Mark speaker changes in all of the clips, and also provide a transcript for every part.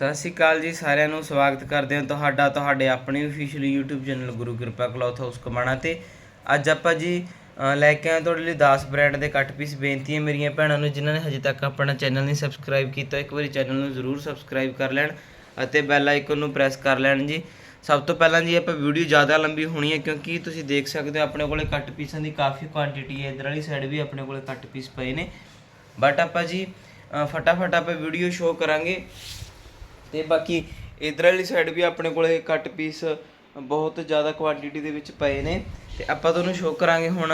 Speaker 1: ਸਤਿ ਸ਼੍ਰੀ ਅਕਾਲ ਜੀ ਸਾਰਿਆਂ ਨੂੰ, ਸਵਾਗਤ ਕਰਦੇ ਹਾਂ ਤੁਹਾਡਾ, ਤੁਹਾਡੇ ਆਪਣੇ ਅਫੀਸ਼ੀਅਲ YouTube ਚੈਨਲ ਗੁਰੂ ਕਿਰਪਾ ਕਲੌਥ ਹਾਊਸ ਕਮਾਣਾ ਤੇ। ਅੱਜ ਆਪਾਂ ਜੀ ਲੈ ਕੇ ਆਏ ਤੁਹਾਡੇ ਲਈ 10 ਬ੍ਰਾਂਡ ਦੇ ਕੱਟ ਪੀਸ ਬੇਨਤੀ ਹੈ ਮੇਰੀਆਂ ਭੈਣਾਂ ਨੂੰ, ਜਿਨ੍ਹਾਂ ਨੇ ਹਜੇ ਤੱਕ ਆਪਣਾ ਚੈਨਲ ਨਹੀਂ ਸਬਸਕ੍ਰਾਈਬ ਕੀਤਾ, ਇੱਕ ਵਾਰੀ ਚੈਨਲ ਨੂੰ ਜ਼ਰੂਰ ਸਬਸਕ੍ਰਾਈਬ ਕਰ ਲੈਣ ਅਤੇ ਬੈਲ ਆਈਕਨ ਨੂੰ ਪ੍ਰੈਸ ਕਰ ਲੈਣ ਜੀ। ਸਭ ਤੋਂ ਪਹਿਲਾਂ ਜੀ ਆਪਾਂ ਵੀਡੀਓ ਜ਼ਿਆਦਾ ਲੰਬੀ ਹੋਣੀ ਹੈ, ਕਿਉਂਕਿ ਤੁਸੀਂ ਦੇਖ ਸਕਦੇ ਹੋ ਆਪਣੇ ਕੋਲੇ ਕੱਟ ਪੀਸਾਂ ਦੀ ਕਾਫੀ ਕੁਆਂਟੀਟੀ ਹੈ, ਇਧਰ ਵਾਲੀ ਸਾਈਡ ਵੀ ਆਪਣੇ ਕੋਲੇ ਕੱਟ ਪੀਸ ਪਏ ਨੇ। ਬਟ ਆਪਾਂ ਜੀ ਫਟਾਫਟ ਆਪਾਂ ਵੀਡੀਓ ਸ਼ੋਅ ਕਰਾਂਗੇ। ਅਤੇ ਬਾਕੀ ਇਧਰ ਵਾਲੀ ਸਾਈਡ ਵੀ ਆਪਣੇ ਕੋਲੇ ਕੱਟ ਪੀਸ ਬਹੁਤ ਜ਼ਿਆਦਾ ਕੁਆਂਟੀਟੀ ਦੇ ਵਿੱਚ ਪਏ ਨੇ। ਅਤੇ ਆਪਾਂ ਤੁਹਾਨੂੰ ਸ਼ੋਅ ਕਰਾਂਗੇ ਹੁਣ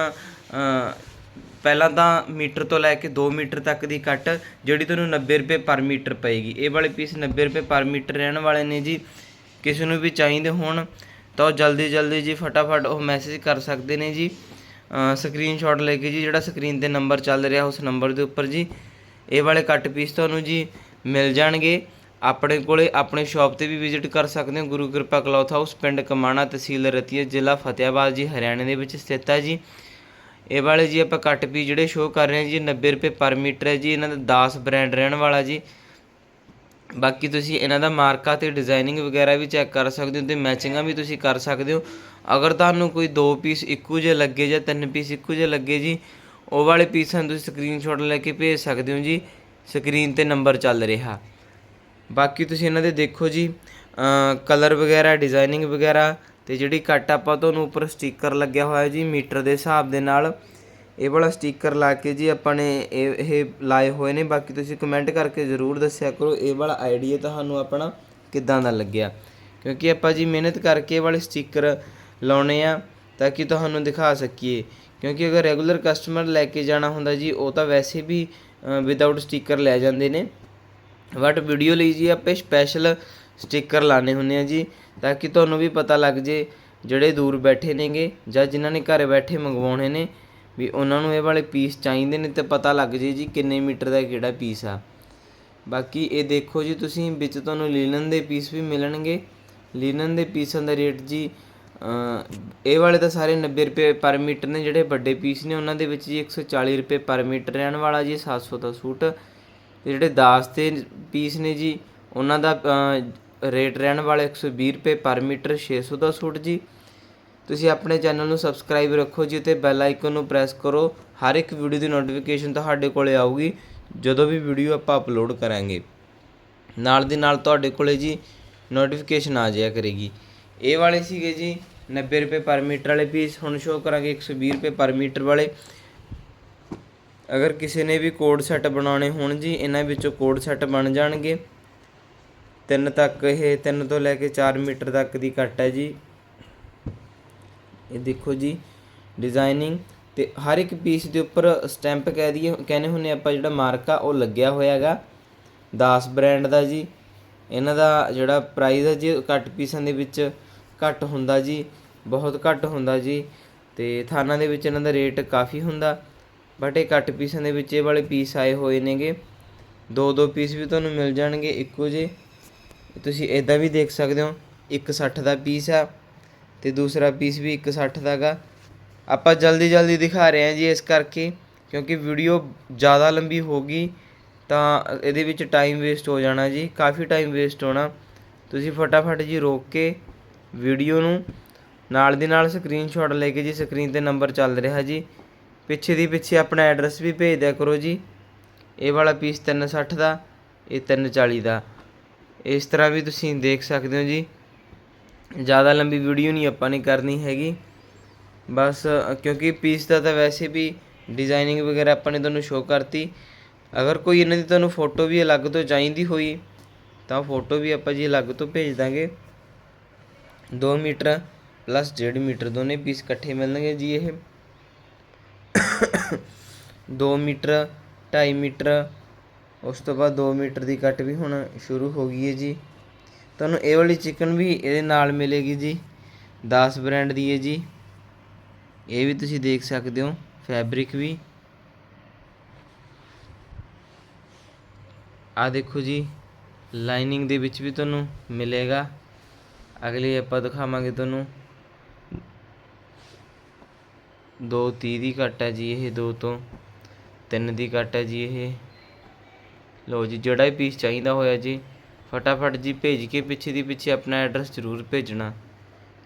Speaker 1: ਪਹਿਲਾਂ ਤਾਂ ਮੀਟਰ ਤੋਂ ਲੈ ਕੇ 2 ਮੀਟਰ ਤੱਕ ਦੀ ਕੱਟ ਜਿਹੜੀ ਤੁਹਾਨੂੰ 90 ਰੁਪਏ ਪਰ ਮੀਟਰ ਪਏਗੀ। ਇਹ ਵਾਲੇ ਪੀਸ 90 ਰੁਪਏ ਪਰ ਮੀਟਰ ਰਹਿਣ ਵਾਲੇ ਨੇ ਜੀ। ਕਿਸੇ ਨੂੰ ਵੀ ਚਾਹੀਦੇ ਹੋਣ ਤਾਂ ਉਹ ਜਲਦੀ ਜਲਦੀ ਜੀ ਫਟਾਫਟ ਉਹ ਮੈਸੇਜ ਕਰ ਸਕਦੇ ਨੇ ਜੀ। ਸਕਰੀਨਸ਼ਾਟ ਲੈ ਕੇ ਜੀ ਜਿਹੜਾ ਸਕਰੀਨ ਤੇ ਨੰਬਰ ਚੱਲ ਰਿਹਾ ਉਸ ਨੰਬਰ ਦੇ ਉੱਪਰ ਜੀ। ਇਹ ਵਾਲੇ ਕੱਟ ਪੀਸ ਤੁਹਾਨੂੰ ਜੀ ਮਿਲ ਜਾਣਗੇ। ਆਪਣੇ ਕੋਲੇ ਆਪਣੇ ਸ਼ਾਪ ਤੇ ਵੀ ਵਿਜ਼ਿਟ ਕਰ ਸਕਦੇ ਹੋ। ਗੁਰੂ ਕਿਰਪਾ ਕਲੌਥ ਹਾਊਸ, ਪਿੰਡ ਕਮਾਣਾ ਤਹਿਸੀਲ ਰਤੀਆ ਜ਼ਿਲ੍ਹਾ ਫਤਿਆਬਾਦ ਜੀ, ਹਰਿਆਣਾ ਦੇ ਵਿੱਚ ਸਥਿਤ ਹੈ ਜੀ। ਇਹ ਵਾਲੇ ਜੀ ਆਪਾਂ ਕੱਟ ਪੀਸ ਜਿਹੜੇ ਸ਼ੋਅ ਕਰ ਰਹੇ ਹਾਂ ਜੀ 90 ਰੁਪਏ ਪਰ ਮੀਟਰ ਹੈ ਜੀ, ਇਹਨਾਂ ਦਾ 10 ਬ੍ਰਾਂਡ ਰਹਿਣ ਵਾਲਾ ਜੀ। ਬਾਕੀ ਤੁਸੀਂ ਇਹਨਾਂ ਦਾ ਮਾਰਕਾ ਤੇ ਡਿਜ਼ਾਈਨਿੰਗ ਵਗੈਰਾ ਵੀ ਚੈੱਕ ਕਰ ਸਕਦੇ ਹੋ ਤੇ ਮੈਚਿੰਗਾਂ ਵੀ ਤੁਸੀਂ ਕਰ ਸਕਦੇ ਹੋ। ਅਗਰ ਤੁਹਾਨੂੰ ਕੋਈ ਦੋ ਪੀਸ ਇੱਕੋ ਜਿਹੇ ਲੱਗੇ ਜਾਂ ਤਿੰਨ ਪੀਸ ਇੱਕੋ ਜਿਹੇ ਲੱਗੇ ਜੀ, ਉਹ ਵਾਲੇ ਪੀਸਾਂ ਨੂੰ ਤੁਸੀਂ ਸਕਰੀਨਸ਼ਾਟ ਲੈ ਕੇ ਭੇਜ ਸਕਦੇ ਹੋ ਜੀ। ਸਕਰੀਨ ਤੇ ਨੰਬਰ ਚੱਲ ਰਿਹਾ। ਬਾਕੀ ਤੁਸੀਂ ਇਹਨਾਂ ਦੇ ਦੇਖੋ ਜੀ ਕਲਰ ਵਗੈਰਾ ਡਿਜ਼ਾਈਨਿੰਗ ਵਗੈਰਾ ਤੇ ਜਿਹੜੀ ਕੱਟ ਆਪਾਂ ਤੁਹਾਨੂੰ ਉੱਪਰ ਸਟicker ਲੱਗਿਆ ਹੋਇਆ ਜੀ, ਮੀਟਰ ਦੇ ਹਿਸਾਬ ਦੇ ਨਾਲ, ਇਹ ਵਾਲਾ ਸਟicker ਲਾ ਕੇ ਜੀ ਆਪਾਂ ਨੇ ਇਹ ਲਾਏ ਹੋਏ ਨੇ। ਬਾਕੀ ਤੁਸੀਂ ਕਮੈਂਟ ਕਰਕੇ ਜ਼ਰੂਰ ਦੱਸਿਆ ਕਰੋ, ਇਹ ਵਾਲਾ ਆਈਡੀਆ ਤੁਹਾਨੂੰ ਆਪਣਾ ਕਿੱਦਾਂ ਦਾ ਲੱਗਿਆ। ਕਿਉਂਕਿ ਆਪਾਂ ਜੀ ਮਿਹਨਤ ਕਰਕੇ ਇਹ ਵਾਲੇ ਸਟicker ਲਾਉਣੇ ਆ ਤਾਂ ਕਿ ਤੁਹਾਨੂੰ ਦਿਖਾ ਸਕੀਏ। ਕਿਉਂਕਿ ਅਗਰ ਰੈਗੂਲਰ ਕਸਟਮਰ ਲੈ ਕੇ ਜਾਣਾ ਹੁੰਦਾ ਜੀ, ਉਹ ਤਾਂ ਵੈਸੇ ਵੀ ਵਿਦਆਊਟ ਸਟicker ਲੈ ਜਾਂਦੇ ਨੇ। ਬਟ ਵੀਡੀਓ ਲਈ ਜੀ ਆਪੇ ਸਪੈਸ਼ਲ ਸਟicker ਲਾਣੇ ਹੁੰਦੇ ਆ ਜੀ, ਤਾਂ ਕਿ ਤੁਹਾਨੂੰ ਵੀ ਪਤਾ ਲੱਗ ਜੇ ਜਿਹੜੇ ਦੂਰ ਬੈਠੇ ਨੇਗੇ ਜਾਂ ਜਿਨ੍ਹਾਂ ਨੇ ਘਰੇ ਬੈਠੇ ਮੰਗਵਾਉਣੇ ਨੇ, ਵੀ ਉਹਨਾਂ ਨੂੰ ਇਹ ਵਾਲੇ ਪੀਸ ਚਾਹੀਦੇ ਨੇ ਤੇ ਪਤਾ ਲੱਗ ਜੇ ਜੀ ਕਿੰਨੇ ਮੀਟਰ ਦਾ ਕਿਹੜਾ ਪੀਸ ਆ। ਬਾਕੀ ਇਹ ਦੇਖੋ ਜੀ ਤੁਸੀਂ, ਵਿੱਚ ਤੁਹਾਨੂੰ ਲਿਨਨ ਦੇ ਪੀਸ ਵੀ ਮਿਲਣਗੇ। ਲਿਨਨ ਦੇ ਪੀਸਾਂ ਦਾ ਰੇਟ ਜੀ ਇਹ ਵਾਲੇ ਤਾਂ ਸਾਰੇ 90 ਰੁਪਏ ਪਰ ਮੀਟਰ ਨੇ, ਜਿਹੜੇ ਵੱਡੇ ਪੀਸ ਨੇ, ਉਹਨਾਂ ਦੇ ਵਿੱਚ ਜੀ 140 ਰੁਪਏ ਪਰ ਮੀਟਰ ਰਹਿਣ ਵਾਲਾ ਜੀ 700 ਦਾ ਸੂਟ। ਅਤੇ ਜਿਹੜੇ ਦਾਸ ਦੇ ਪੀਸ ਨੇ ਜੀ, ਉਹਨਾਂ ਦਾ ਰੇਟ ਰਹਿਣ ਵਾਲਾ 120 ਰੁਪਏ ਪਰ ਮੀਟਰ, ਛੇ ਸੌ ਦਾ ਸੂਟ ਜੀ। ਤੁਸੀਂ ਆਪਣੇ ਚੈਨਲ ਨੂੰ ਸਬਸਕ੍ਰਾਈਬ ਰੱਖੋ ਜੀ ਅਤੇ ਬੈਲ ਆਈਕਨ ਨੂੰ ਪ੍ਰੈਸ ਕਰੋ। ਹਰ ਇੱਕ ਵੀਡੀਓ ਦੀ ਨੋਟੀਫਿਕੇਸ਼ਨ ਤੁਹਾਡੇ ਕੋਲੇ ਆਊਗੀ, ਜਦੋਂ ਵੀ ਵੀਡੀਓ ਆਪਾਂ ਅਪਲੋਡ ਕਰਾਂਗੇ। ਨਾਲ ਦੀ ਨਾਲ ਤੁਹਾਡੇ ਕੋਲੇ ਜੀ ਨੋਟੀਫਿਕੇਸ਼ਨ ਆ ਜਾਇਆ ਕਰੇਗੀ। ਇਹ ਵਾਲੇ ਸੀਗੇ ਜੀ 90 ਰੁਪਏ ਪਰ ਮੀਟਰ ਵਾਲੇ ਪੀਸ। ਹੁਣ ਸ਼ੋਅ ਕਰਾਂਗੇ 120 ਰੁਪਏ ਪਰ ਮੀਟਰ ਵਾਲੇ। ਅਗਰ ਕਿਸੇ ਨੇ ਵੀ ਕੋਡ ਸੈੱਟ ਬਣਾਉਣੇ ਹੋਣ ਜੀ, ਇਹਨਾਂ ਵਿੱਚੋਂ ਕੋਡ ਸੈੱਟ ਬਣ ਜਾਣਗੇ। ਤਿੰਨ ਤੱਕ ਇਹ, ਤਿੰਨ ਤੋਂ ਲੈ ਕੇ 4 ਮੀਟਰ ਤੱਕ ਦੀ ਕੱਟ ਹੈ ਜੀ। ਇਹ ਦੇਖੋ ਜੀ ਡਿਜ਼ਾਈਨਿੰਗ ਤੇ ਹਰ ਇੱਕ ਪੀਸ ਦੇ ਉੱਪਰ ਸਟੈਂਪ ਕਹਿ ਦਈਏ, ਕਹਿੰਦੇ ਹੁੰਨੇ ਆਪਾਂ ਜਿਹੜਾ ਮਾਰਕ ਆ ਉਹ ਲੱਗਿਆ ਹੋਇਆ ਹੈਗਾ। ਦਾਸ ਬ੍ਰਾਂਡ ਦਾ ਜੀ। ਇਹਨਾਂ ਦਾ ਜਿਹੜਾ ਪ੍ਰਾਈਸ ਹੈ ਜੀ ਘੱਟ ਪੀਸਾਂ ਦੇ ਵਿੱਚ ਘੱਟ ਹੁੰਦਾ ਜੀ, ਬਹੁਤ ਘੱਟ ਹੁੰਦਾ ਜੀ। ਤੇ ਥਾਨਾਂ ਦੇ ਵਿੱਚ ਇਹਨਾਂ ਦਾ ਰੇਟ ਕਾਫੀ ਹੁੰਦਾ। ਬਟ ਇਹ ਕੱਟ ਪੀਸਾਂ ਦੇ ਵਿੱਚ ਇਹ ਵਾਲੇ ਪੀਸ ਆਏ ਹੋਏ ਨੇਗੇ। ਦੋ ਦੋ ਪੀਸ ਵੀ ਤੁਹਾਨੂੰ ਮਿਲ ਜਾਣਗੇ ਇੱਕੋ ਜਿਹੇ। ਤੁਸੀਂ ਇਦਾਂ ਵੀ ਦੇਖ ਸਕਦੇ ਹੋ 160 ਦਾ ਪੀਸ ਆ ਤੇ ਦੂਸਰਾ ਪੀਸ ਵੀ 160 ਦਾ ਗਾ। ਆਪਾਂ ਜਲਦੀ ਜਲਦੀ ਦਿਖਾ ਰਹੇ ਹਾਂ ਜੀ ਇਸ ਕਰਕੇ, ਕਿਉਂਕਿ ਵੀਡੀਓ ਜ਼ਿਆਦਾ ਲੰਬੀ ਹੋ ਗਈ, ਤਾਂ ਇਹਦੇ ਵਿੱਚ ਟਾਈਮ ਵੇਸਟ ਹੋ ਜਾਣਾ ਜੀ, ਕਾਫੀ ਟਾਈਮ ਵੇਸਟ ਹੋਣਾ। ਤੁਸੀਂ ਫਟਾਫਟ ਜੀ ਰੋਕ ਕੇ ਵੀਡੀਓ ਨੂੰ ਨਾਲ ਦੀ ਨਾਲ ਸਕਰੀਨਸ਼ਾਟ ਲੈ ਕੇ ਜੀ ਸਕਰੀਨ ਤੇ ਨੰਬਰ ਚੱਲ ਰਿਹਾ ਜੀ। ਪਿੱਛੇ ਦੀ ਪਿੱਛੇ ਆਪਣਾ ਐਡਰੈਸ ਵੀ ਭੇਜ ਦਿਆ ਕਰੋ ਜੀ। ਇਹ ਵਾਲਾ ਪੀਸ 360 ਦਾ, ਇਹ 340 ਦਾ। ਇਸ ਤਰ੍ਹਾਂ ਵੀ ਤੁਸੀਂ ਦੇਖ ਸਕਦੇ ਹੋ ਜੀ। ਜ਼ਿਆਦਾ ਲੰਬੀ ਵੀਡੀਓ ਨਹੀਂ ਆਪਾਂ ਨੇ ਕਰਨੀ ਹੈਗੀ। ਬਸ, ਕਿਉਂਕਿ ਪੀਸ ਦਾ ਤਾਂ ਵੈਸੇ ਵੀ ਡਿਜ਼ਾਈਨਿੰਗ ਵਗੈਰਾ ਆਪਾਂ ਨੇ ਤੁਹਾਨੂੰ ਸ਼ੋਅ ਕਰਤੀ। ਅਗਰ ਕੋਈ ਇਹਨਾਂ ਦੀ ਤੁਹਾਨੂੰ ਫੋਟੋ ਵੀ ਅਲੱਗ ਤੋਂ ਚਾਹੀਦੀ ਹੋਈ, ਤਾਂ ਫੋਟੋ ਵੀ ਆਪਾਂ ਜੀ ਅਲੱਗ ਤੋਂ ਭੇਜ ਦਾਂਗੇ। 2 ਮੀਟਰ ਪਲੱਸ 1.5 ਮੀਟਰ ਦੋਨੇ ਪੀਸ ਇਕੱਠੇ ਮਿਲਣਗੇ ਜੀ ਇਹ। ਦੋ ਮੀਟਰ, ਢਾਈ ਮੀਟਰ, ਉਸ ਤੋਂ ਬਾਅਦ 2 ਮੀਟਰ ਦੀ ਕੱਟ ਵੀ ਹੁਣ ਸ਼ੁਰੂ ਹੋ ਗਈ ਹੈ ਜੀ। ਤੁਹਾਨੂੰ ਇਹ ਵਾਲੀ ਚਿਕਨ ਵੀ ਇਹਦੇ ਨਾਲ ਮਿਲੇਗੀ ਜੀ 10 ਬ੍ਰਾਂਡ ਦੀ ਹੈ ਜੀ। ਇਹ ਵੀ ਤੁਸੀਂ ਦੇਖ ਸਕਦੇ ਹੋ, ਫੈਬਰਿਕ ਵੀ। ਆ ਦੇਖੋ ਜੀ, ਲਾਈਨਿੰਗ ਦੇ ਵਿੱਚ ਵੀ ਤੁਹਾਨੂੰ ਮਿਲੇਗਾ। ਅਗਲੀ ਆਪਾਂ ਦਿਖਾਵਾਂਗੇ ਤੁਹਾਨੂੰ। ਦੋ ਤੀਹ ਦੀ ਕੱਟ ਹੈ ਜੀ ਇਹ, ਦੋ ਤੋਂ ਤਿੰਨ ਦੀ ਕੱਟ ਹੈ ਜੀ ਇਹ। ਲਓ ਜੀ, ਜਿਹੜਾ ਵੀ ਪੀਸ ਚਾਹੀਦਾ ਹੋਇਆ ਜੀ, ਫਟਾਫਟ ਜੀ ਭੇਜ ਕੇ ਪਿੱਛੇ ਦੀ ਪਿੱਛੇ ਆਪਣਾ ਐਡਰੈਸ ਜ਼ਰੂਰ ਭੇਜਣਾ।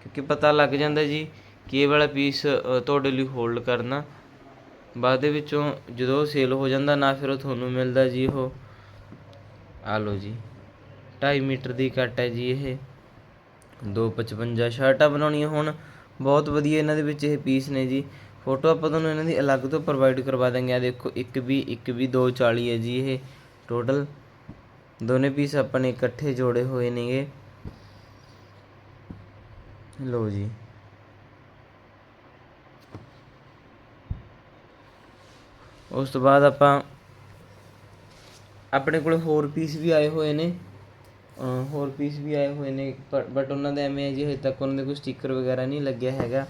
Speaker 1: ਕਿਉਂਕਿ ਪਤਾ ਲੱਗ ਜਾਂਦਾ ਜੀ ਕਿ ਇਹ ਵਾਲਾ ਪੀਸ ਤੁਹਾਡੇ ਲਈ ਹੋਲਡ ਕਰਨਾ। ਬਾਅਦ ਦੇ ਵਿੱਚੋਂ ਜਦੋਂ ਸੇਲ ਹੋ ਜਾਂਦਾ, ਨਾ ਫਿਰ ਉਹ ਤੁਹਾਨੂੰ ਮਿਲਦਾ ਜੀ ਉਹ। ਆ ਲਓ ਜੀ 2.5 ਮੀਟਰ ਦੀ ਕੱਟ ਹੈ ਜੀ ਇਹ। 255 ਸ਼ਰਟਾਂ ਬਣਾਉਣੀਆਂ ਹੋਣ। ਬਹੁਤ ਵਧੀਆ ਇਹਨਾਂ ਦੇ ਵਿੱਚ ਇਹ ਪੀਸ ਨੇ ਜੀ। ਫੋਟੋ ਆਪਾਂ ਤੁਹਾਨੂੰ ਇਹਨਾਂ ਦੀ ਅਲੱਗ ਤੋਂ ਪ੍ਰੋਵਾਈਡ ਕਰਵਾ ਦਾਂਗੇ ਆ ਦੇਖੋ, ਇੱਕ ਵੀ ਇੱਕ ਵੀ 240 ਹੈ ਜੀ ਇਹ ਟੋਟਲ ਦੋਨੇ ਪੀਸ ਆਪਾਂ ਨੇ ਇਕੱਠੇ ਜੋੜੇ ਹੋਏ ਨੇਗੇ। ਲਓ ਜੀ। ਉਸ ਤੋਂ ਬਾਅਦ ਆਪਾਂ ਆਪਣੇ ਕੋਲ ਹੋਰ ਪੀਸ ਵੀ ਆਏ ਹੋਏ ਨੇ। ਹੋਰ ਪੀਸ ਵੀ ਆਏ ਹੋਏ ਨੇ ਬਟ ਉਹਨਾਂ ਦਾ ਐਵੇਂ ਹੈ ਜੀ, ਹਜੇ ਤੱਕ ਉਹਨਾਂ ਦੇ ਕੋਈ ਸਟicker ਵਗੈਰਾ ਨਹੀਂ ਲੱਗਿਆ ਹੈਗਾ।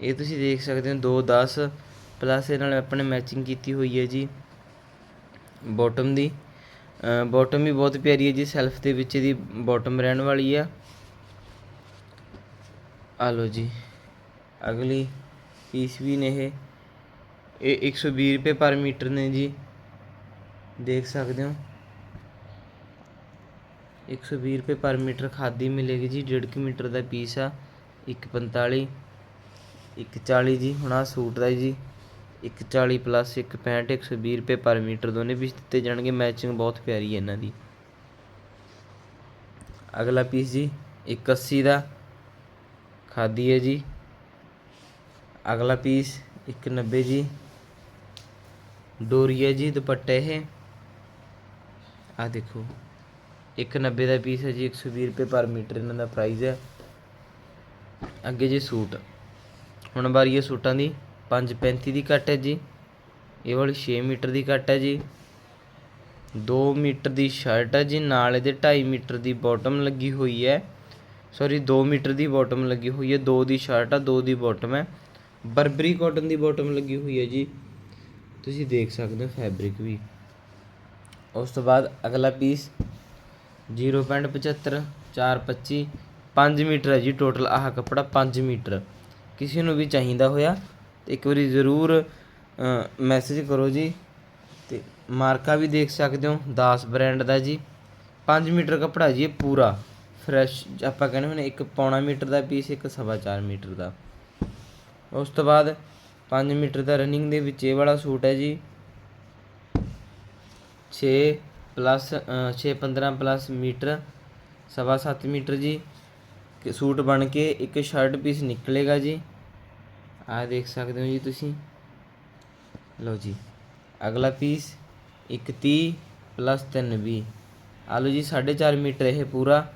Speaker 1: ਇਹ ਤੁਸੀਂ ਦੇਖ ਸਕਦੇ ਹੋ 210 ਪਲੱਸ ਇਹ ਨਾਲ ਆਪਣੇ ਮੈਚਿੰਗ ਕੀਤੀ ਹੋਈ ਹੈ ਜੀ ਬਾਟਮ ਦੀ। ਬਾਟਮ ਵੀ ਬਹੁਤ ਪਿਆਰੀ ਹੈ ਜੀ ਸੈਲਫ ਦੇ ਵਿੱਚ ਇਹਦੀ ਬਾਟਮ ਰਹਿਣ ਵਾਲੀ ਆ। ਆ ਲਓ ਜੀ, ਅਗਲੀ ਪੀਸ ਵੀ ਨੇ ਇਹ। ਇਹ 120 ਰੁਪਏ ਪਰ ਮੀਟਰ ਨੇ ਜੀ, ਦੇਖ ਸਕਦੇ ਹੋ। 120 ਰੁਪਏ ਪਰ ਮੀਟਰ ਖਾਦੀ ਮਿਲੇਗੀ ਜੀ 1.5 ਮੀਟਰ ਦਾ ਪੀਸ ਆ 145 140 ਜੀ, ਹੁਣ ਆ ਸੂਟ ਦਾ ਜੀ 140 ਪਲੱਸ 165 120 ਰੁਪਏ ਪਰ ਮੀਟਰ ਦੋਨੇ ਪੀਸ ਦਿੱਤੇ ਜਾਣਗੇ, ਮੈਚਿੰਗ ਬਹੁਤ ਪਿਆਰੀ ਹੈ ਇਹਨਾਂ ਦੀ। ਅਗਲਾ ਪੀਸ ਜੀ 180 ਦਾ ਖਾਦੀ ਹੈ ਜੀ। ਅਗਲਾ ਪੀਸ 190 ਜੀ। ਡੋਰੀ ਹੈ ਜੀ, ਦੁਪੱਟੇ ਇਹ। ਆ ਦੇਖੋ। 190 ਦਾ ਪੀਸ ਹੈ ਜੀ 120 ਰੁਪਏ ਪਰ ਮੀਟਰ ਇਹਨਾਂ ਦਾ ਪ੍ਰਾਈਸ ਹੈ। ਅੱਗੇ ਜੀ ਸੂਟ। ਹੁਣ ਵਾਰੀ ਹੈ ਸੂਟਾਂ ਦੀ 535 ਦੀ ਕੱਟ ਹੈ ਜੀ। ਇਹ ਵਾਲੀ 6 ਮੀਟਰ ਦੀ ਕੱਟ ਹੈ ਜੀ। 2 ਮੀਟਰ ਦੀ ਸ਼ਰਟ ਹੈ ਜੀ, ਨਾਲ ਇਹਦੇ 2.5 ਮੀਟਰ ਦੀ ਬਾਟਮ ਲੱਗੀ ਹੋਈ ਹੈ। ਸੌਰੀ 2 ਮੀਟਰ ਦੀ ਬਾਟਮ ਲੱਗੀ ਹੋਈ ਹੈ। 2 ਦੀ ਸ਼ਰਟ ਆ 2 ਦੀ ਬਾਟਮ ਹੈ। ਬਰਬਰੀ ਕਾਟਨ ਦੀ ਬਾਟਮ ਲੱਗੀ ਹੋਈ ਹੈ ਜੀ। ਤੁਸੀਂ ਦੇਖ ਸਕਦੇ ਹੋ ਫੈਬਰਿਕ ਵੀ। ਉਸ ਤੋਂ ਬਾਅਦ ਅਗਲਾ ਪੀਸ 0.75 425 5 ਮੀਟਰ ਹੈ ਜੀ ਟੋਟਲ ਆਹ ਕੱਪੜਾ ਪੰਜ ਮੀਟਰ। ਕਿਸੇ ਨੂੰ ਵੀ ਚਾਹੀਦਾ ਹੋਇਆ, ਤੇ ਇੱਕ ਵਾਰੀ ਜ਼ਰੂਰ ਮੈਸੇਜ ਕਰੋ ਜੀ, ਤੇ ਮਾਰਕਾ ਵੀ ਦੇਖ ਸਕਦੇ ਹੋ, ਦਾਸ ਬ੍ਰਾਂਡ ਦਾ ਜੀ। 5 ਮੀਟਰ ਕੱਪੜਾ ਜੀ ਇਹ ਪੂਰਾ ਫਰੈਸ਼ ਆਪਾਂ ਕਹਿੰਦੇ ਹੁੰਦੇ ਇੱਕ ਪੌਣਾ ਮੀਟਰ ਦਾ ਪੀਸ ਇੱਕ ਸਵਾ ਚਾਰ ਮੀਟਰ ਦਾ। ਉਸ ਤੋਂ ਬਾਅਦ 5 ਮੀਟਰ ਦਾ ਰਨਿੰਗ ਦੇ ਵਿੱਚ ਇਹ ਵਾਲਾ ਸੂਟ ਹੈ ਜੀ। 6 ਪਲੱਸ 6 15 ਪਲੱਸ ਮੀਟਰ, ਸਵਾ ਸੱਤ ਮੀਟਰ ਜੀ। ਸੂਟ ਬਣ ਕੇ ਇੱਕ ਸ਼ਰਟ ਪੀਸ ਨਿਕਲੇਗਾ ਜੀ। ਆਹ ਦੇਖ ਸਕਦੇ ਹੋ ਜੀ ਤੁਸੀਂ। ਲਓ ਜੀ, ਅਗਲਾ ਪੀਸ 130 ਪਲੱਸ 320 ਆ ਲਓ ਜੀ 4.5 ਮੀਟਰ ਇਹ ਪੂਰਾ।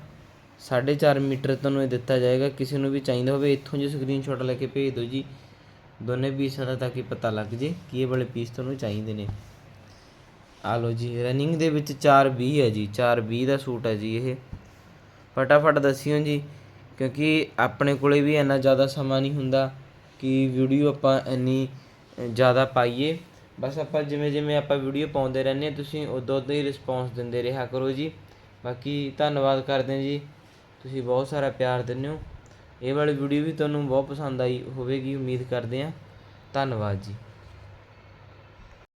Speaker 1: 4.5 ਮੀਟਰ ਤੁਹਾਨੂੰ ਇਹ ਦਿੱਤਾ ਜਾਏਗਾ। ਕਿਸੇ ਨੂੰ ਵੀ ਚਾਹੀਦਾ ਹੋਵੇ, ਇੱਥੋਂ ਜੀ ਸਕਰੀਨਸ਼ਾਟ ਲੈ ਕੇ ਭੇਜ ਦਿਓ ਜੀ। ਦੋਨੇ ਪੀਸਾਂ ਦਾ ਤਾਂ ਕਿ ਪਤਾ ਲੱਗ ਜੇ, ਕਿ ਇਹ ਵਾਲੇ ਪੀਸ ਤੁਹਾਨੂੰ ਚਾਹੀਦੇ ਨੇ। ਆ ਲਓ ਜੀ ਰਨਿੰਗ ਦੇ ਵਿੱਚ 420 ਹੈ ਜੀ 420 ਦਾ ਸੂਟ ਹੈ ਜੀ ਇਹ। ਫਟਾਫਟ ਦੱਸਿਓ ਜੀ, ਕਿਉਂਕਿ ਆਪਣੇ ਕੋਲੇ ਵੀ ਇੰਨਾ ਜ਼ਿਆਦਾ ਸਮਾਂ ਨਹੀਂ ਹੁੰਦਾ ਕਿ ਵੀਡੀਓ ਆਪਾਂ ਇੰਨੀ ਜ਼ਿਆਦਾ ਪਾਈਏ। ਬਸ ਆਪਾਂ ਜਿਵੇਂ ਜਿਵੇਂ ਆਪਾਂ ਵੀਡੀਓ ਪਾਉਂਦੇ ਰਹਿੰਦੇ ਹਾਂ, ਤੁਸੀਂ ਉਦੋਂ ਉਦੋਂ ਹੀ ਰਿਸਪੌਂਸ ਦਿੰਦੇ ਰਿਹਾ ਕਰੋ ਜੀ। ਬਾਕੀ ਧੰਨਵਾਦ ਕਰਦੇ ਜੀ, ਤੁਸੀਂ ਬਹੁਤ ਸਾਰਾ ਪਿਆਰ ਦਿੰਦੇ ਹੋ। ਇਹ ਵਾਲੀ ਵੀਡੀਓ ਵੀ ਤੁਹਾਨੂੰ ਬਹੁਤ ਪਸੰਦ ਆਈ ਹੋਵੇਗੀ, ਉਮੀਦ ਕਰਦੇ ਹਾਂ। ਧੰਨਵਾਦ ਜੀ।